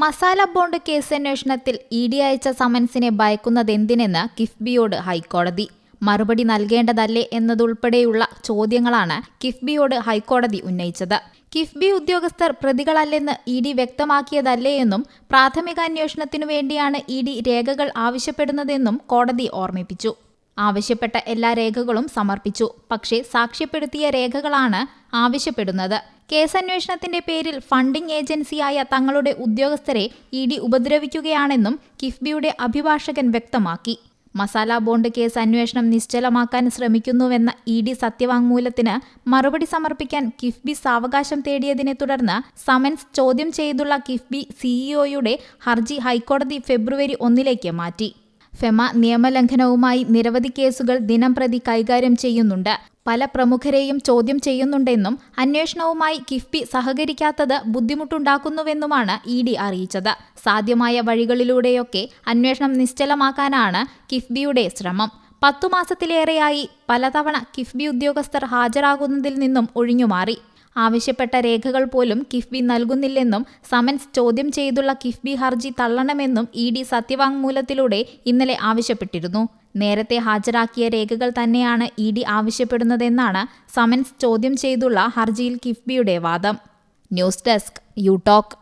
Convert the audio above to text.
Masala bond case അന്വേഷണത്തിൽ E D അയച്ച സമൻസിനെ ഭയക്കുന്നതെന്തിനെന്ന് കിഫ്ബിയോട് ഹൈക്കോടതി. മറുപടി നൽകേണ്ടതല്ലേ എന്നതുൾപ്പെടെയുള്ള ചോദ്യങ്ങളാണ് കിഫ്ബിയോട് ഹൈക്കോടതി ഉന്നയിച്ചത്. കിഫ്ബി ഉദ്യോഗസ്ഥർ പ്രതികളല്ലെന്ന് ഇ ഡി വ്യക്തമാക്കിയതല്ലേ എന്നും പ്രാഥമിക അന്വേഷണത്തിനു വേണ്ടിയാണ് ഇ ഡി രേഖകൾ ആവശ്യപ്പെടുന്നതെന്നും കോടതി ഓർമ്മിപ്പിച്ചു. ആവശ്യപ്പെട്ട എല്ലാ രേഖകളും സമർപ്പിച്ചു. പക്ഷേ സാക്ഷ്യപ്പെടുത്തിയ രേഖകളാണ് ആവശ്യപ്പെടുന്നത്. കേസന്വേഷണത്തിന്റെ പേരിൽ ഫണ്ടിംഗ് ഏജൻസിയായ തങ്ങളുടെ ഉദ്യോഗസ്ഥരെ ഇ ഡി ഉപദ്രവിക്കുകയാണെന്നും കിഫ്ബിയുടെ അഭിഭാഷകൻ വ്യക്തമാക്കി. മസാല ബോണ്ട് കേസ് അന്വേഷണം നിശ്ചലമാക്കാൻ ശ്രമിക്കുന്നുവെന്ന ഇ ഡി സത്യവാങ്മൂലത്തിന് മറുപടി സമർപ്പിക്കാൻ കിഫ്ബി സാവകാശം തേടിയതിനെ തുടർന്ന് സമൻസ് ചോദ്യം ചെയ്തുള്ള കിഫ്ബി സിഇഒയുടെ ഹർജി ഹൈക്കോടതി ഫെബ്രുവരി ഒന്നിലേക്ക് മാറ്റി. ഫെമ നിയമലംഘനവുമായി നിരവധി കേസുകൾ ദിനംപ്രതി കൈകാര്യം ചെയ്യുന്നുണ്ട്. പല പ്രമുഖരെയും ചോദ്യം ചെയ്യുന്നുണ്ടെന്നും അന്വേഷണവുമായി കിഫ്ബി സഹകരിക്കാത്തത് ബുദ്ധിമുട്ടുണ്ടാക്കുന്നുവെന്നുമാണ് ഇ ഡി അറിയിച്ചത്. സാധ്യമായ വഴികളിലൂടെയൊക്കെ അന്വേഷണം നിശ്ചലമാക്കാനാണ് കിഫ്ബിയുടെ ശ്രമം. പത്തു മാസത്തിലേറെയായി പലതവണ കിഫ്ബി ഉദ്യോഗസ്ഥർ ഹാജരാകുന്നതിൽ നിന്നും ഒഴിഞ്ഞുമാറി. ആവശ്യപ്പെട്ട രേഖകൾ പോലും കിഫ്ബി നൽകുന്നില്ലെന്നും സമൻസ് ചോദ്യം ചെയ്തുള്ള കിഫ്ബി ഹർജി തള്ളണമെന്നും ഇ ഡി സത്യവാങ്മൂലത്തിലൂടെ ഇന്നലെ ആവശ്യപ്പെട്ടിരുന്നു. നേരത്തെ ഹാജരാക്കിയ രേഖകൾ തന്നെയാണ് ഇ ഡി ആവശ്യപ്പെടുന്നതെന്നാണ് സമൻസ് ചോദ്യം ചെയ്തുള്ള ഹർജിയിൽ കിഫ്ബിയുടെ വാദം. News desk you talk